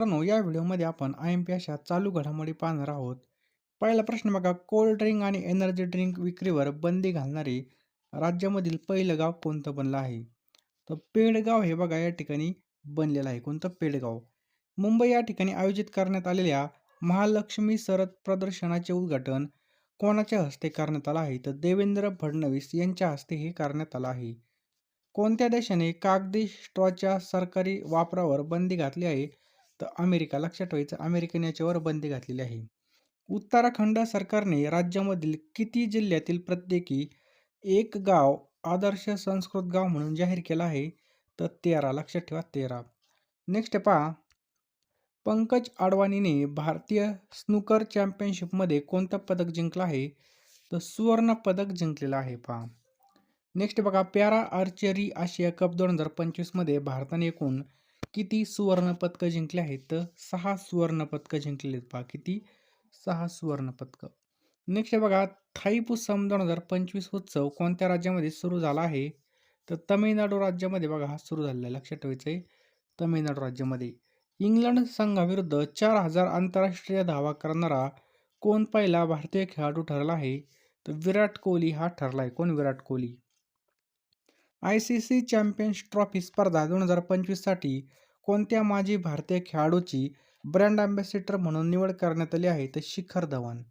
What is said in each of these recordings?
मित्रांनो या व्हिडिओमध्ये आपण आय एम पी अशा चालू घडामोडी पाहणार आहोत. पहिला प्रश्न बघा कोल्ड ड्रिंक आणि एनर्जी ड्रिंक विक्रीवर बंदी घालणारे राज्यामधील पहिलं गाव कोणतं बनलं आहे? तर पेडगाव हे बघा या ठिकाणी बनलेलं आहे. कोणतं? पेडगाव. मुंबई या ठिकाणी आयोजित करण्यात आलेल्या महालक्ष्मी सरद प्रदर्शनाचे उद्घाटन कोणाच्या हस्ते करण्यात आलं आहे? तर देवेंद्र फडणवीस यांच्या हस्ते हे करण्यात आलं आहे. कोणत्या देशाने कागदी स्ट्रॉच्या सरकारी वापरावर बंदी घातली आहे? तर अमेरिका लक्षात ठेवायचं अमेरिकेने याच्यावर बंदी घातलेली आहे. उत्तराखंड सरकारने राज्यामधील किती जिल्ह्यातील प्रत्येकी एक गाव आदर्श संस्कृत गाव म्हणून जाहीर केला आहे तर तेरा लक्षात ठेवा तेरा. नेक्स्ट पहा. पंकज आडवाणीने भारतीय स्नूकर चॅम्पियनशिपमध्ये कोणतं पदक जिंकलं आहे? तर सुवर्ण पदक जिंकलेलं आहे पहा. नेक्स्ट बघा पॅरा आर्चरी आशिया कप दोन हजार पंचवीसमध्ये भारताने एकूण किती सुवर्णपदकं जिंकले आहेत? तर सहा सुवर्णपदकं जिंकलेली आहेत पहा. किती? सहा सुवर्णपदकं. नेक्स्ट बघा थाईपुसम दोन हजार पंचवीस उत्सव कोणत्या राज्यामध्ये सुरू झाला आहे? तर तमिळनाडू राज्यामध्ये बघा हा सुरू झालेला आहे. लक्षात ठेवायचं आहे तमिळनाडू राज्यामध्ये. इंग्लंड संघाविरुद्ध चार हजार आंतरराष्ट्रीय धावा करणारा कोण पहिला भारतीय खेळाडू ठरला आहे? तर विराट कोहली हा ठरला आहे. कोण? Virat Kohli. I C C Champions Trophy स्पर्धा दोन हजार पंचवीससाठी कोणत्या माजी भारतीय खेळाडूची ब्रँड अँबॅसेडर म्हणून निवड करण्यात आली आहे? तर शिखर धवन.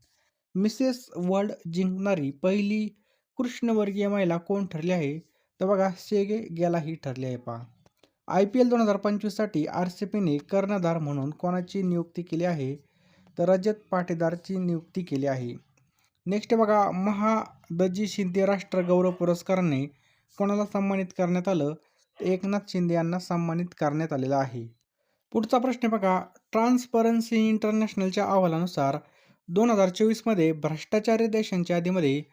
मिसेस वर्ल्ड जिंकणारी पहिली कृष्णवर्गीय महिला कोण ठरली आहे? तर बघा शेगे गेला ही ठरली आहे पहा. आय पी एल दोन हजार पंचवीससाठी आर सी पीने कर्णधार म्हणून कोणाची नियुक्ती केली आहे? तर रजत पाटीदारची नियुक्ती केली आहे. नेक्स्ट बघा महादजी शिंदे राष्ट्र गौरव पुरस्काराने कोणाला सन्मानित करण्यात आलं? एकनाथ शिंदे यांना सन्मानित करण्यात आलेला आहे. पुढचा प्रश्न बघा. ट्रान्सपरन्सी इंटरनॅशनलच्या अहवालानुसार दोन हजार चोवीसमध्ये भ्रष्टाचारी देशांच्या यादीमध्ये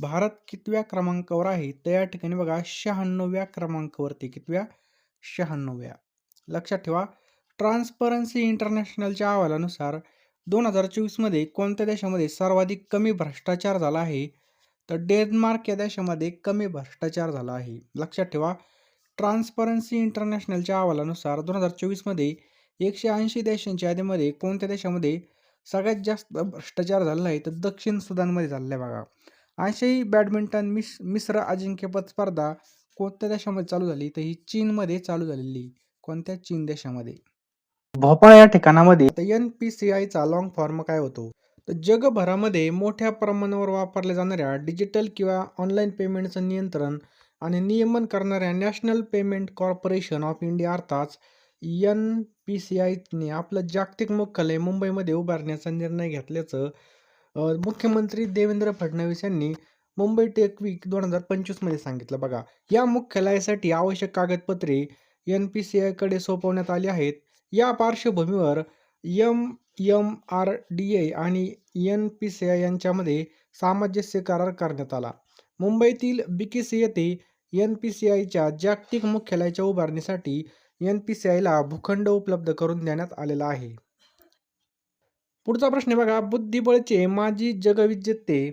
भारत कितव्या क्रमांकावर आहे? तर या ठिकाणी बघा शहाण्णव्या क्रमांकावरती कितव्या? शहाण्णव्या. लक्षात ठेवा. ट्रान्सपरन्सी इंटरनॅशनलच्या अहवालानुसार दोन हजार चोवीसमध्ये कोणत्या देशामध्ये सर्वाधिक कमी भ्रष्टाचार झाला आहे? तर डेन्मार्क या देशामध्ये कमी भ्रष्टाचार झाला आहे. लक्षात ठेवा. ट्रान्सपरन्सी इंटरनॅशनलच्या अहवालानुसार दोन हजार चोवीसमध्ये एकशे ऐंशी देशांच्या यादीमध्ये कोणत्या देशामध्ये सगळ्यात जास्त भ्रष्टाचार झालेला आहे तर दक्षिण सुदानमध्ये झालेला आहे बघा. आशियाई बॅडमिंटन मिस मिश्र अजिंक्यपद स्पर्धा कोणत्या देशामध्ये चालू झाली तर ही चीनमध्ये चालू झालेली. कोणत्या चीन देशामध्ये? भोपाळ या ठिकाणामध्ये. एन पी सी आयचा लॉंग फॉर्म काय होतो? तर जगभरामध्ये मोठ्या प्रमाणावर वापरल्या जाणाऱ्या डिजिटल किंवा ऑनलाईन पेमेंटचं नियंत्रण आणि नियमन करणाऱ्या National Payment Corporation of India अर्थात एन पी सी आयने आपलं जागतिक मुख्यालय मुंबईमध्ये उभारण्याचा निर्णय घेतल्याचं मुख्यमंत्री देवेंद्र फडणवीस यांनी मुंबई टेक वीक दोन हजार पंचवीसमध्ये सांगितलं. बघा या मुख्यालयासाठी आवश्यक कागदपत्रे एन पी सी आयकडे सोपवण्यात आली आहेत. या पार्श्वभूमीवर M M R D A आणि एन पी सी आय यांच्यामध्ये सामंजस्य करार करण्यात आला. मुंबईतील बीकेसी येथे एन पी सी आयच्या जागतिक मुख्यालयाच्या उभारणीसाठी एन पी सी आयला भूखंड उपलब्ध करून देण्यात आलेला आहे. पुढचा प्रश्न बघा बुद्धिबळचे माजी जगविजेते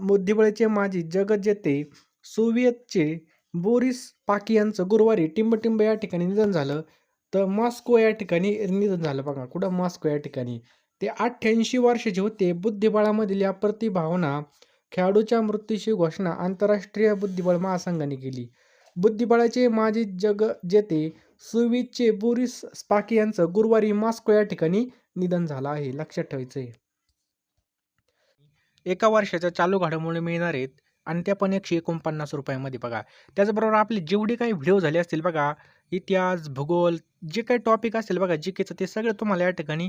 बुद्धिबळचे माजी जगजेते सोव्हिएतचे बोरिस पाकी यांचं गुरुवारी टिंबटिंब या ठिकाणी निधन झालं. तर मॉस्को या ठिकाणी निधन झालं बघा कुठं मॉस्को या ठिकाणी? ते अठ्ठ्याऐंशी वर्षाचे होते. बुद्धिबळामधील या प्रतिभावना खेळाडूच्या मृत्यूची घोषणा आंतरराष्ट्रीय बुद्धिबळ महासंघाने केली. बुद्धिबळाचे माजी जग जेते सुविचे बोरिस स्पाकी यांचं गुरुवारी मॉस्को या ठिकाणी निधन झालं आहे लक्षात ठेवायचं आहे एका वर्षाच्या चालू घडामोडी मिळणार आहेत आणि त्या पण एकशे एकोणपन्नास रुपयामध्ये बघा. त्याचबरोबर आपले जेवढे काही व्हिडिओ झाले असतील बघा इतिहास भूगोल जे काही टॉपिक असेल बघा जी केचं ते सगळं तुम्हाला या ठिकाणी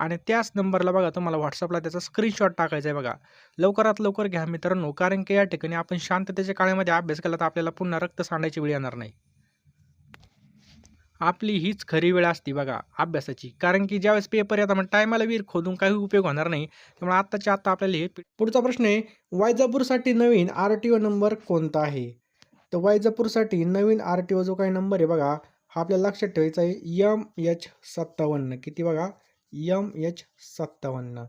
आणि त्याच नंबरला बघा तुम्हाला व्हॉट्सअपला त्याचा स्क्रीनशॉट टाकायचा आहे बघा. लवकरात लवकर घ्या मित्रांनो कारण की या ठिकाणी आपण शांततेच्या काळामध्ये अभ्यास केला तर आपल्याला पुन्हा रक्त सांडायची वेळ येणार नाही. आपली हीच खरी वेळ असते बघा अभ्यासाची. कारण की ज्यावेळेस पेपर येतात मग टायमाला विहीर खोदून काही उपयोग होणार नाही. त्यामुळे आत्ताच्या आत्ता आपल्याला हे पुढचा प्रश्न आहे वायजापूरसाठी नवीन आर टी ओ नंबर कोणता आहे? तर वायजापूरसाठी नवीन आर टी ओ जो काही नंबर आहे बघा हा आपल्याला लक्षात ठेवायचा आहे यम एच सत्तावन्न. किती बघा? यम एच सत्तावन्न.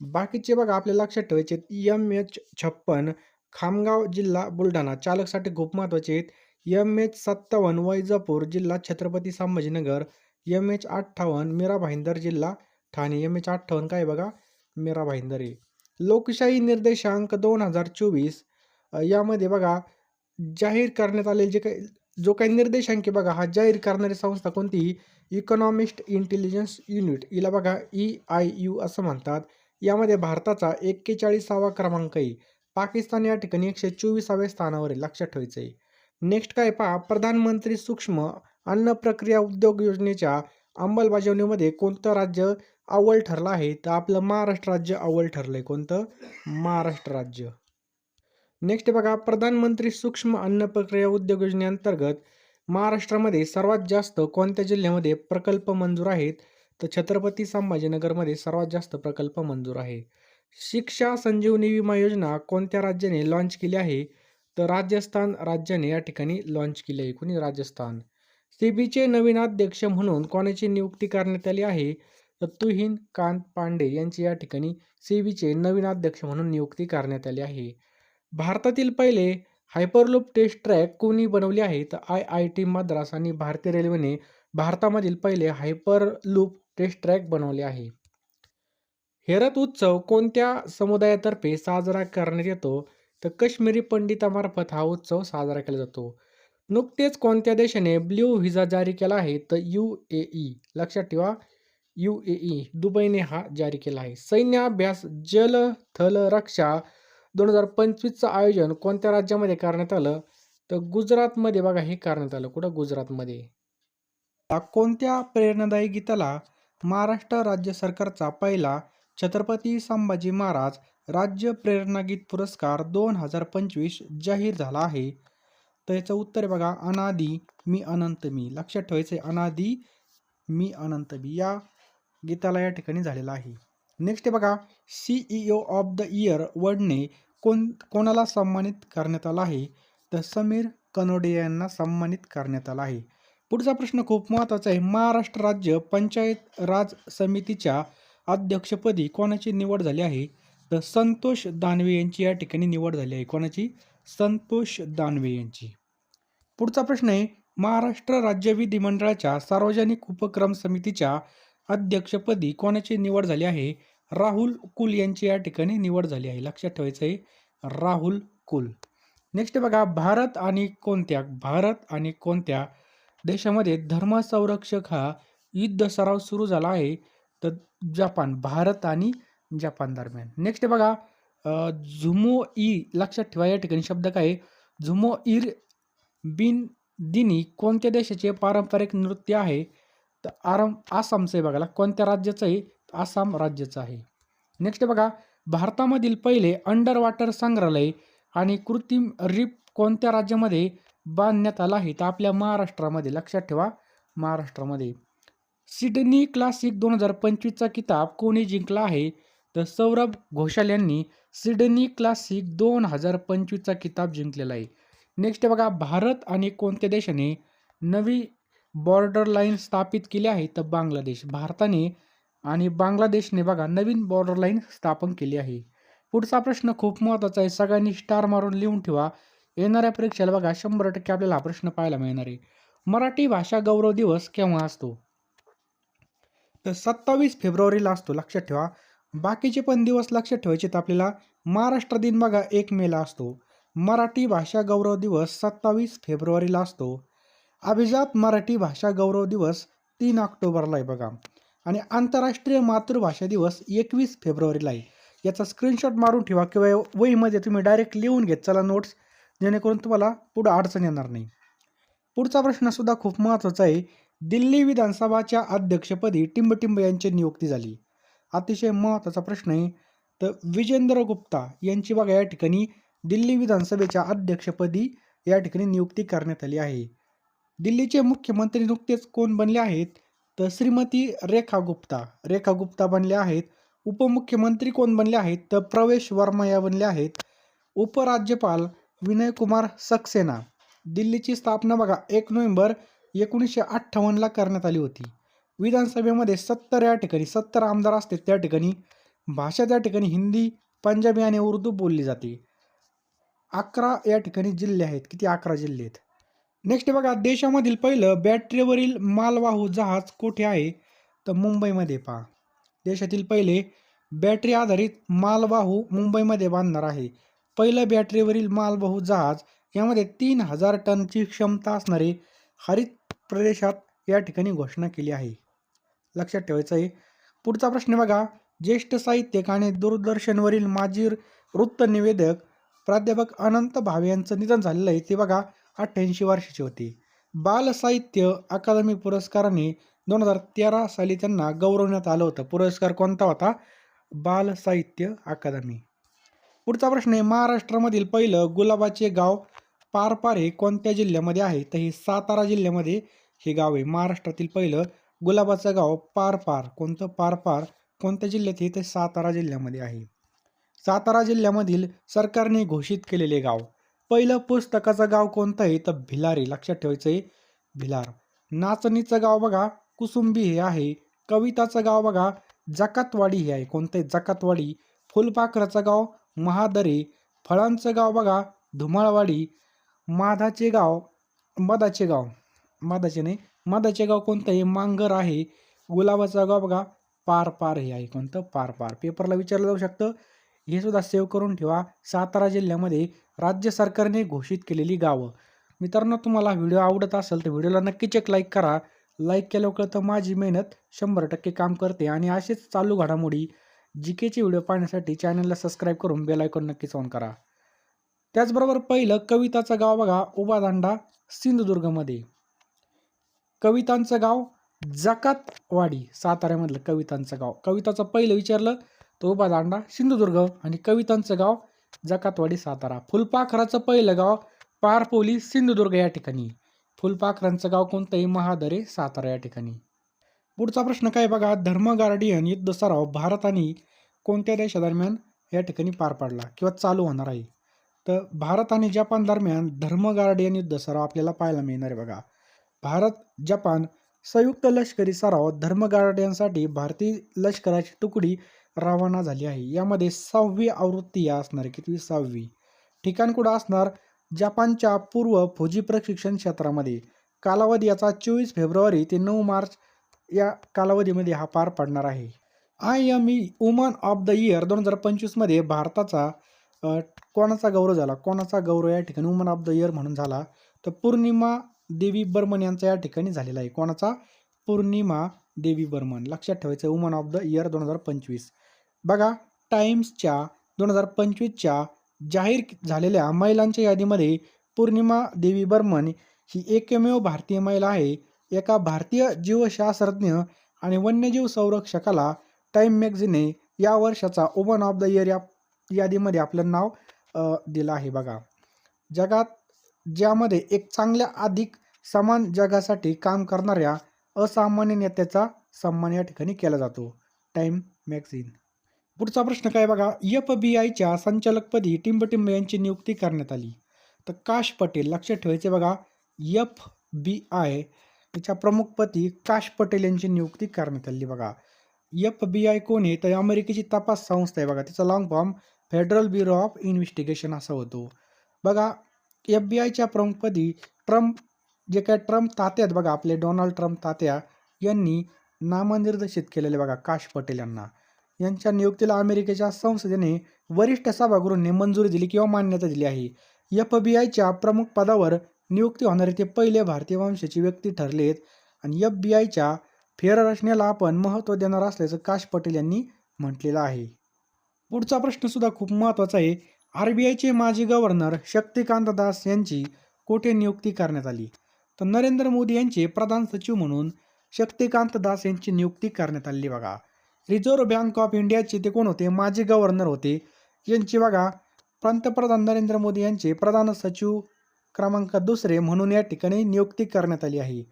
बाकीचे बघा आपल्या लक्षात ठेवायचे यम एच छप्पन खामगाव जिल्हा बुलढाणा. चालकसाठी खूप महत्त्वाचे आहेत. एम एच सत्तावन्न वैजापूर जिल्हा छत्रपती संभाजीनगर. एम एच अठ्ठावन्न मीरा भाईंदर जिल्हा ठाणे. एम एच अठ्ठावन्न काय बघा? मीरा भाईंदर आहे लोकशाही निर्देशांक दोन हजार चोवीस. यामध्ये बघा जाहीर करण्यात आलेले जे काही जो काही निर्देशांक आहे बघा हा जाहीर करणारी संस्था कोणती? इकॉनॉमिस्ट इंटेलिजन्स युनिट हिला बघा ई आय यू असं म्हणतात. यामध्ये भारताचा एक्केचाळीसावा क्रमांक आहे पाकिस्तान या ठिकाणी एकशे चोवीसाव्या स्थानावर आहे लक्षात ठेवायचं आहे. नेक्स्ट काय पहा प्रधानमंत्री सूक्ष्म अन्न प्रक्रिया उद्योग योजनेच्या अंमलबजावणीमध्ये कोणतं राज्य अव्वल ठरलं आहे? तर आपलं महाराष्ट्र राज्य अव्वल ठरलं आहे कोणतं? महाराष्ट्र राज्य. नेक्स्ट बघा प्रधानमंत्री सूक्ष्म अन्न प्रक्रिया उद्योग योजनेअंतर्गत महाराष्ट्रामध्ये सर्वात जास्त कोणत्या जिल्ह्यामध्ये प्रकल्प मंजूर आहेत? तर छत्रपती संभाजीनगरमध्ये सर्वात जास्त प्रकल्प मंजूर आहे. शिक्षा संजीवनी विमा योजना कोणत्या राज्याने लॉन्च केली आहे? तर राजस्थान राज्याने या ठिकाणी लॉन्च केली आहे कोणी राजस्थान. सीबीचे नवीन अध्यक्ष म्हणून कोणाची नियुक्ती करण्यात आली आहे? तर तुहीन कांत पांडे यांची या ठिकाणी सीबीचे नवीन अध्यक्ष म्हणून नियुक्ती करण्यात आली आहे. भारतातील पहिले हायपरलूप टेस्ट ट्रॅक कोणी बनवले आहे? तर आय आय टी मद्रास आणि भारतीय रेल्वेने भारतामधील पहिले हायपरलूप टेस्ट ट्रॅक बनवले आहे. हेरत उत्सव कोणत्या समुदायातर्फे साजरा करण्यात येतो? तर काश्मीरी पंडितामार्फत हा उत्सव साजरा केला जातो. नुकतेच कोणत्या देशाने ब्ल्यू व्हिसा जारी केला आहे? तर यू ए ई. लक्षात ठेवा यू ए ई दुबईने हा जारी केला आहे. सैन्य अभ्यास जल थल रक्षा दोन हजार पंचवीसचं आयोजन कोणत्या राज्यामध्ये करण्यात आलं? तर गुजरातमध्ये बघा हे करण्यात आलं. कुठं? गुजरातमध्ये. कोणत्या प्रेरणादायी गीताला महाराष्ट्र राज्य सरकारचा पहिला छत्रपती संभाजी महाराज राज्य प्रेरणा गीत पुरस्कार दोन हजार पंचवीस जाहीर झाला आहे? तर याचं उत्तर आहे बघा अनादी मी अनंत मी. लक्षात ठेवायचं आहे अनादी मी अनंत मी. या गीताला या ठिकाणी झालेला आहे. नेक्स्ट आहे बघा सीईओ ऑफ द इयर वडने कोण कोणाला सन्मानित करण्यात आला आहे? तर समीर कनोडे यांना सन्मानित करण्यात आला आहे. पुढचा प्रश्न खूप महत्त्वाचा आहे. महाराष्ट्र राज्य पंचायत राज समितीच्या अध्यक्षपदी कोणाची निवड झाली आहे? तर संतोष दानवे यांची या ठिकाणी निवड झाली आहे. कोणाची? संतोष दानवे यांची. पुढचा प्रश्न आहे. महाराष्ट्र राज्य विधिमंडळाच्या सार्वजनिक उपक्रम समितीच्या अध्यक्षपदी कोणाची निवड झाली आहे? राहुल कुल यांची या ठिकाणी निवड झाली आहे. लक्षात ठेवायचं आहे राहुल कुल. नेक्स्ट बघा भारत आणि कोणत्या भारत आणि कोणत्या देशामध्ये धर्मसंरक्षक हा युद्ध सराव सुरू झाला आहे? तर जपान भारत आणि जपान दरम्यान. नेक्स्ट बघा झुमो ई लक्षात ठेवा या ठिकाणी शब्द काय झुमो इर बिन दिनी कोणत्या देशाचे पारंपरिक नृत्य आहे? तर आराम आसामचं आहे बघायला कोणत्या राज्याचं आहे? आसाम राज्याचं आहे. नेक्स्ट बघा भारतामधील पहिले अंडर वॉटर संग्रहालय आणि कृत्रिम रिप कोणत्या राज्यामध्ये बांधण्यात आला आहे? तर आपल्या महाराष्ट्रामध्ये लक्षात ठेवा महाराष्ट्रामध्ये. सिडनी क्लासिक दोन हजार पंचवीसचा किताब कोणी जिंकला आहे? तर सौरभ घोषाल यांनी सिडनी क्लासिक दोन हजार पंचवीसचा किताब जिंकलेला आहे. नेक्स्ट बघा भारत आणि कोणत्या देशाने नवी बॉर्डर लाईन स्थापित केली आहे? तर बांगलादेश. भारताने आणि बांगलादेशने बघा नवीन बॉर्डर लाईन स्थापन केली आहे. पुढचा प्रश्न खूप महत्त्वाचा आहे. सगळ्यांनी स्टार मारून लिहून ठेवा. येणाऱ्या परीक्षेला बघा शंभर टक्के आपल्याला हा प्रश्न पाहायला मिळणार आहे. मराठी भाषा गौरव दिवस केव्हा असतो? तर सत्तावीस फेब्रुवारीला असतो लक्षात ठेवा. बाकीचे पण दिवस लक्षात ठेवायचे तर आपल्याला. महाराष्ट्र दिन बघा एक मेला असतो. मराठी भाषा गौरव दिवस सत्तावीस फेब्रुवारीला असतो. अभिजात मराठी भाषा गौरव दिवस तीन ऑक्टोबरला आहे बघा. आणि आंतरराष्ट्रीय मातृभाषा दिवस एकवीस फेब्रुवारीला आहे. याचा स्क्रीनशॉट मारून ठेवा किंवा वहीमध्ये तुम्ही डायरेक्ट लिहून घेत चला नोट्स जेणेकरून तुम्हाला पुढं अडचण येणार नाही. पुढचा प्रश्नसुद्धा खूप महत्त्वाचा आहे. दिल्ली विधानसभाच्या अध्यक्षपदी टिंबटिंब यांची नियुक्ती झाली. अतिशय महत्त्वाचा प्रश्न आहे. तर विजेंद्र गुप्ता यांची बघा या ठिकाणी दिल्ली विधानसभेच्या अध्यक्षपदी या ठिकाणी नियुक्ती करण्यात आली आहे. दिल्लीचे मुख्यमंत्री नुकतेच कोण बनले आहेत? तर श्रीमती रेखा गुप्ता. रेखा गुप्ता बनल्या आहेत. उपमुख्यमंत्री कोण बनले आहेत? तर प्रवेश वर्मा या बनले आहेत. उपराज्यपाल विनय कुमार सक्सेना. दिल्लीची स्थापना बघा एक नोव्हेंबर एकोणीसशे अठ्ठावन्नला करण्यात आली होती. विधानसभेमध्ये सत्तर या ठिकाणी सत्तर आमदार असते त्या ठिकाणी. भाषा त्या ठिकाणी हिंदी पंजाबी आणि उर्दू बोलली जाते. अकरा या ठिकाणी जिल्हे आहेत. किती अकरा जिल्हे आहेत? नेक्स्ट बघा देशामधील पहिलं बॅटरीवरील मालवाहू जहाज कुठे आहे? तर मुंबईमध्ये पहा. देशातील पहिले बॅटरी आधारित मालवाहू मुंबईमध्ये बांधणार आहे. पहिलं बॅटरीवरील मालवाहू जहाज यामध्ये तीन हजार टनची क्षमता असणारे हरित प्रदेशात या ठिकाणी घोषणा केली आहे. लक्षात ठेवायचं आहे पुढचा प्रश्न बघा. ज्येष्ठ साहित्यिक आणि दूरदर्शनवरील माजी वृत्तनिवेदक प्राध्यापक अनंत भावे यांचं निधन झालेलं आहे. ते बघा. अठ्ठ्याऐंशी वर्षाचे होते. बाल साहित्य अकादमी पुरस्काराने दोन हजार तेरा साली त्यांना गौरवण्यात आलं होतं. पुरस्कार कोणता होता? बालसाहित्य अकादमी. पुढचा प्रश्न आहे महाराष्ट्रामधील पहिलं गुलाबाचे गाव पारपार हे कोणत्या जिल्ह्यामध्ये आहे? तर हे सातारा जिल्ह्यामध्ये हे गाव आहे. महाराष्ट्रातील पहिलं गुलाबाचं गाव पारपार. कोणतं? पारपार. कोणत्या जिल्ह्यात हे ते सातारा जिल्ह्यामध्ये आहे. सातारा जिल्ह्यामधील सरकारने घोषित केलेले गाव पहिलं पुस्तकाचं गाव कोणतं आहे तर भिलारी. लक्षात ठेवायचं आहे भिलार. नाचणीचं गाव बघा कुसुंबी हे आहे. कविताचं गाव बघा जकातवाडी हे आहे. कोणतं आहे जकातवाडी. फुलपाखराचं गाव महादरे. फळांचं गाव बघा धुमाळवाडी. माधाचे गाव मधाचे गाव. मधाचे नाही मधाचे गाव कोणतं आहे मांगर आहे. गुलाबाचं गाव बघा पार पार हे आहे. कोणतं? पार पार पेपरला विचारलं जाऊ शकतं. हे सुद्धा सेव्ह करून ठेवा. सातारा जिल्ह्यामध्ये राज्य सरकारने घोषित केलेली गावं. मित्रांनो तुम्हाला व्हिडिओ आवडत असेल तर व्हिडिओला नक्कीच एक लाईक करा. लाईक केल्यावर कळतं माझी मेहनत शंभर टक्के काम करते आणि असेच चालू घडामोडी जी केचे व्हिडिओ पाहण्यासाठी चॅनलला सबस्क्राईब करून बेल आयकॉन नक्कीच ऑन करा. त्याचबरोबर पहिलं कविताचं गाव बघा उभादांडा सिंधुदुर्गमध्ये. कवितांचं गाव जकातवाडी साताऱ्यामधलं कवितांचं गाव. कविताचं पहिलं विचारलं तो दांडा सिंधुदुर्ग आणि कवितांचं गाव जकातवाडी सातारा. फुलपाखराचं पहिलं गाव पारपोली सिंधुदुर्ग या ठिकाणी. फुलपाखरांचं गाव कोणतंही महादरे सातारा या ठिकाणी. पुढचा प्रश्न काय बघा? धर्म गार्डियन युद्ध सराव भारत आणि कोणत्या देशादरम्यान या ठिकाणी पार पाडला किंवा चालू होणार आहे? तर भारत आणि जपान दरम्यान धर्म गार्डियन युद्ध सराव आपल्याला पाहायला मिळणार आहे बघा. भारत जपान संयुक्त लष्करी सराव धर्म गार्डियनसाठी भारतीय लष्कराची तुकडी रवाना झाली आहे. यामध्ये सहावी आवृत्ती या असणार कितवी? सहावी. ठिकाण कुठं असणार? जपानच्या पूर्व फौजी प्रशिक्षण क्षेत्रामध्ये. कालावधी याचा चोवीस फेब्रुवारी ते नऊ मार्च या कालावधीमध्ये हा पार पडणार आहे. I M E woman of the year दोन हजार पंचवीसमध्ये भारताचा कोणाचा गौरव झाला? कोणाचा गौरव या ठिकाणी? वुमन ऑफ द इयर म्हणून झाला. तर पौर्णिमा देवी बर्मन यांचा या ठिकाणी झालेला आहे. कोणाचा? पौर्णिमा देवी बर्मन. लक्षात ठेवायचं वुमन ऑफ द इयर दोन हजार पंचवीस. बघा टाइम्सच्या दोन हजार पंचवीसच्या जाहीर झालेल्या महिलांच्या यादीमध्ये पौर्णिमा देवी बर्मन ही एकमेव भारतीय महिला आहे. एका भारतीय जीवशास्त्रज्ञ आणि वन्यजीव संरक्षकाला टाईम मॅगझिनने या वर्षाचा वुमन ऑफ द इयर या यादीमध्ये आपलं नाव दिलं आहे बघा. जगात ज्यामध्ये एक चांगल्या अधिक समान जगासाठी काम करणाऱ्या असामान्य नेत्याचा सन्मान या ठिकाणी केला जातो. टाईम मॅगझिन पुढचा प्रश्न काय बघा? एफ बी आयच्या संचालकपदी टिंबटिंब यांची नियुक्ती करण्यात आली. तर काश पटेल लक्षात ठेवायचे बघा एफ बी आय याच्या प्रमुखपदी काश पटेल यांची नियुक्ती करण्यात आली बघा. एफ बी आय कोण आहे? तर अमेरिकेची तपास संस्था आहे बघा. तिचा long form Federal Bureau of Investigation असा होतो. बघा एफ बी आयच्या प्रमुखपदी ट्रम्प जे काय ट्रम्प तात्या आहेत बघा आपले डोनाल्ड ट्रम्प तात्या यांनी नामनिर्देशित केलेले बघा काश पटेल यांना. यांच्या नियुक्तीला अमेरिकेच्या संसदेने वरिष्ठ सभागृहांनी मंजुरी दिली किंवा मान्यता दिली आहे. एफ बी आयच्या प्रमुख पदावर नियुक्ती होणारे ते पहिले भारतीय वंशाची व्यक्ती ठरले आहेत आणि एफ बी आयच्या फेररचनेला आपण महत्त्व देणार असल्याचं काश पटेल यांनी म्हटलेलं आहे. पुढचा प्रश्नसुद्धा खूप महत्त्वाचा आहे. आर बी आयचे माजी गव्हर्नर शक्तिकांत दास यांची कोठे नियुक्ती करण्यात आली? तर नरेंद्र मोदी यांचे प्रधान सचिव म्हणून शक्तिकांत दास यांची नियुक्ती करण्यात आली बघा. रिझर्व्ह बँक ऑफ इंडियाचे ते कोण होते? माजी गव्हर्नर होते. यांची बघा पंतप्रधान नरेंद्र मोदी यांचे प्रधान सचिव क्रमांक दुसरे म्हणून या ठिकाणी नियुक्ती करण्यात आली आहे.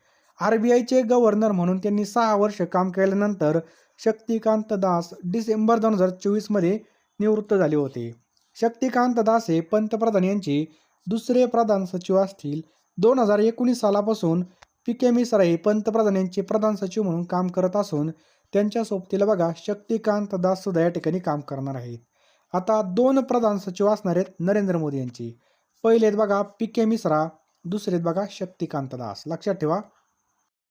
आर बी आयचे गव्हर्नर म्हणून त्यांनी सहा वर्ष काम केल्यानंतर शक्तिकांत दास डिसेंबर दोन हजार चोवीसमध्ये निवृत्त झाले होते. शक्तिकांत दास हे पंतप्रधान यांचे दुसरे प्रधान सचिव असतील. दोन हजार एकोणीस सालापासून पी के मिश्रा हे पंतप्रधान यांचे प्रधान सचिव म्हणून काम करत असून त्यांच्या सोबतीला बघा शक्तिकांत दास सुद्धा या ठिकाणी काम करणार आहेत. आता दोन प्रधान सचिव असणार आहेत नरेंद्र मोदी यांचे. पहिले आहेत बघा पी के मिश्रा दुसरे आहेत बघा शक्तिकांत दास. लक्षात ठेवा